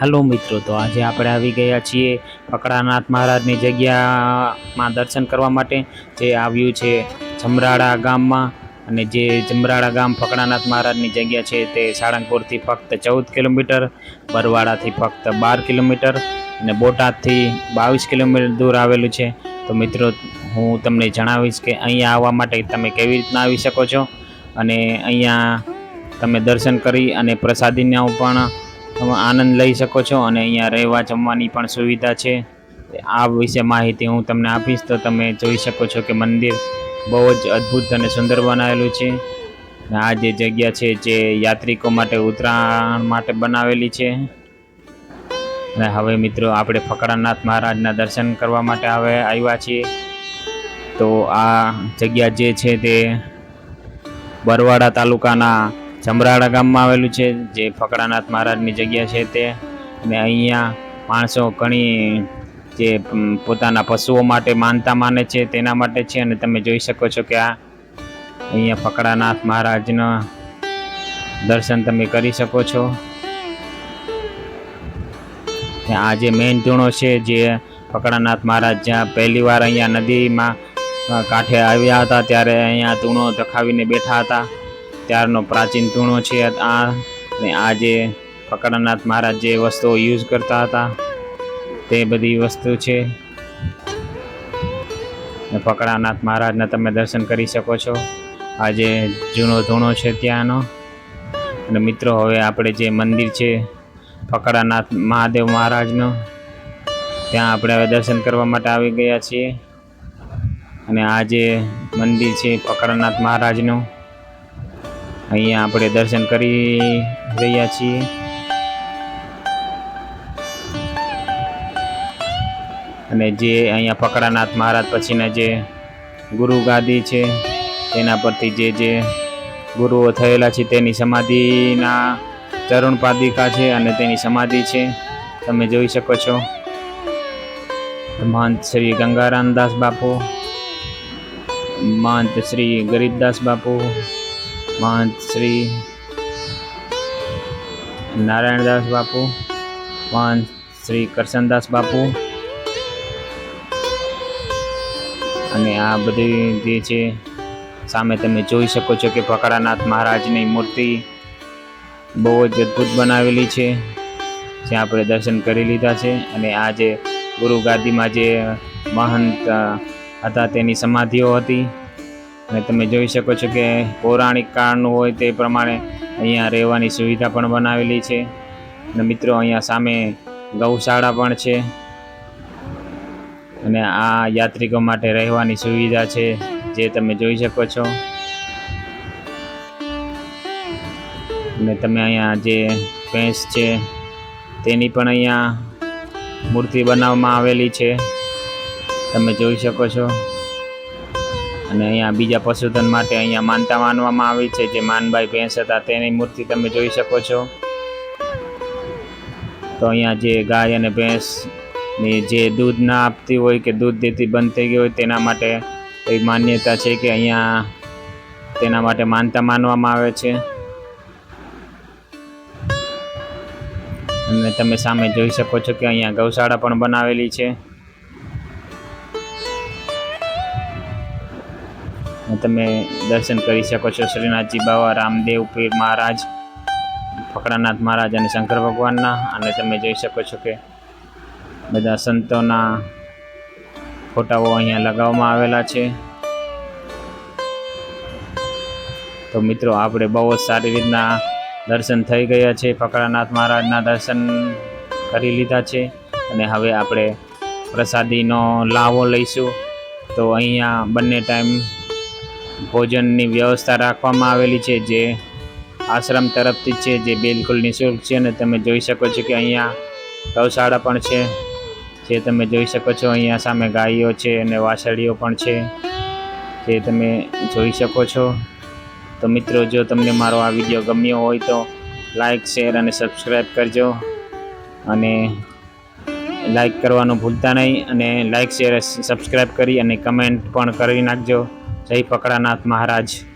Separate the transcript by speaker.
Speaker 1: Hello મિત્રો, તો આજે આપણે આવી ગયા છીએ ફકડાનાથ મહારાજની જગ્યામાં દર્શન કરવા માટે, જે આવ્યું છે જમરાળા ગામમાં. અને જે જમરાળા ગામ ફકડાનાથ મહારાજની જગ્યા છે તે સાળંગપુરથી ફક્ત ચૌદ કિલોમીટર, બરવાડાથી ફક્ત બાર કિલોમીટર અને બોટાદથી બાવીસ કિલોમીટર દૂર આવેલું છે. તો મિત્રો, હું તમને જણાવીશ કે અહીંયા આવવા માટે તમે કેવી રીતના આવી શકો છો. અને અહીંયા તમે દર્શન કરી અને પ્રસાદીનો પણ તમે આનંદ લઈ શકો છો અને અહીંયા રહેવા જમવાની પણ સુવિધા છે. આ વિશે માહિતી હું તમને આપીશ તો તમે જોઈ શકો છો કે મંદિર બહુ જ અદ્ભુત અને સુંદર બનાવેલું છે. આ જે જગ્યા છે જે યાત્રિકો માટે ઉત્તરાયણ માટે બનાવેલી છે. અને હવે મિત્રો આપણે ફકરાનાથ મહારાજના દર્શન કરવા માટે હવે આવ્યા છીએ. તો આ જગ્યા જે છે તે બરવાડા તાલુકાના જમરાળા ગામમાં આવેલું છે, જે ફકડાનાથ મહારાજની જગ્યા છે તે. અને અહીંયા માણસો ઘણી જે પોતાના પશુઓ માટે માનતા માને છે, તેના માટે છે. અને તમે જોઈ શકો છો કે આ અહીંયા ફકડાનાથ મહારાજના દર્શન તમે કરી શકો છો. આ જે મેઇન ધૂણો છે, જે ફકડાનાથ મહારાજ જ્યાં પહેલી વાર અહીંયા નદીમાં કાંઠે આવ્યા હતા, ત્યારે અહીંયા ધૂણો દખાવીને બેઠા હતા. ત્યારનો પ્રાચીન ધૂણો છે આ ને આ જે ફકડાનાથ મહારાજ જે વસ્તુઓ યુઝ કરતા હતા, તે બધી વસ્તુ છે. ને ફકડાનાથ મહારાજના તમે દર્શન કરી શકો છો. આ જે જૂનો ધૂણો છે ત્યાંનો. અને મિત્રો, હવે આપણે જે મંદિર છે ફકડાનાથ મહાદેવ મહારાજનો, ત્યાં આપણે હવે દર્શન કરવા માટે આવી ગયા છીએ. અને આ જે મંદિર છે ફકડાનાથ મહારાજનું અહીંયા આપણે દર્શન કરી રહ્યા છીએ. અને જે અહીંયા પકડાનાથ મહારાજ પછીના જે ગુરુ ગાદી છે, તેના પરથી જે જે ગુરુઓ થયેલા છે, તેની સમાધિના ચરણ પાદિકા છે અને તેની સમાધિ છે. તમે જોઈ શકો છો. મહંત શ્રી ગંગારામદાસ બાપુ, મહંત શ્રી ગરીબદાસ બાપુ મહંત શ્રી નારાયણદાસ બાપુ, મહંત શ્રી કરશનદાસ બાપુ. અને આ બધી જે છે, સામે તમે જોઈ શકો છો કે ફકરાનાથ મહારાજની મૂર્તિ બહુ જ અદ્ભુત બનાવેલી છે, જ્યાં આપણે દર્શન કરી લીધા છે. અને આ જે ગુરુ ગાદીમાં જે મહંત હતા તેની સમાધિઓ હતી. અને તમે જોઈ શકો છો કે પૌરાણિક કાળનું હોય તે પ્રમાણે અહીંયા રહેવાની સુવિધા પણ બનાવેલી છે. અને મિત્રો, અહીંયા સામે ગૌશાળા પણ છે. અને આ યાત્રિકો માટે રહેવાની સુવિધા છે, જે તમે જોઈ શકો છો. અને તમે અહીંયા જે ભેંસ છે, તેની પણ અહીંયા મૂર્તિ બનાવવામાં આવેલી છે. તમે જોઈ શકો છો. અને અહીંયા બીજા પશુધન માટે અહીંયા માનતા માનવામાં આવી છે જે માનભાઈ ભેંસ હતા, તેની મૂર્તિ તમે જોઈ શકો છો. તો અહીંયા જે ગાય અને ભેંસ જે દૂધ ના આપતી હોય કે દૂધ દેતી બંધ થઈ ગઈ હોય તેના માટે એવી માન્યતા છે કે અહીંયા તેના માટે માનતા માનવામાં આવે છે. અને તમે સામે જોઈ શકો છો કે અહીંયા ગૌશાળા પણ બનાવેલી છે. તમે દર્શન કરી શકો છો. શ્રીનાથજી બાવા, રામદેવ, પીર મહારાજ ફકડાનાથ મહારાજ અને શંકર ભગવાનના. અને તમે જોઈ શકો છો કે બધા સંતોના ફોટાઓ અહીંયા લગાવવામાં આવેલા છે. તો મિત્રો, આપણે બહુ જ સારી રીતના દર્શન થઈ ગયા છે. ફકડાનાથ મહારાજના દર્શન કરી લીધા છે. અને હવે આપણે પ્રસાદીનો લાવો લઈશું. તો અહીંયા બંને ટાઈમ ભોજનની વ્યવસ્થા રાખવામાં આવેલી છે, જે આશ્રમ તરફથી છે, જે બિલકુલ નિઃશુલ્ક છે અને તમે જોઈ શકો છો કે અહીંયા ગૌશાળા પણ છે, જે તમે જોઈ શકો છો અહીંયા સામે ગાયો છે અને વાછડીઓ પણ છે, જે તમે જોઈ શકો છો. તો મિત્રો, જો તમને મારો આ વીડિયો ગમ્યો હોય તો લાઈક, શેર અને સબસ્ક્રાઈબ કરજો અને લાઈક કરવાનું ભૂલતા નહીં અને લાઈક, શેર સબસ્ક્રાઈબ કરી અને કમેન્ટ પણ કરી નાખજો. જય પકડાનાથ મહારાજ.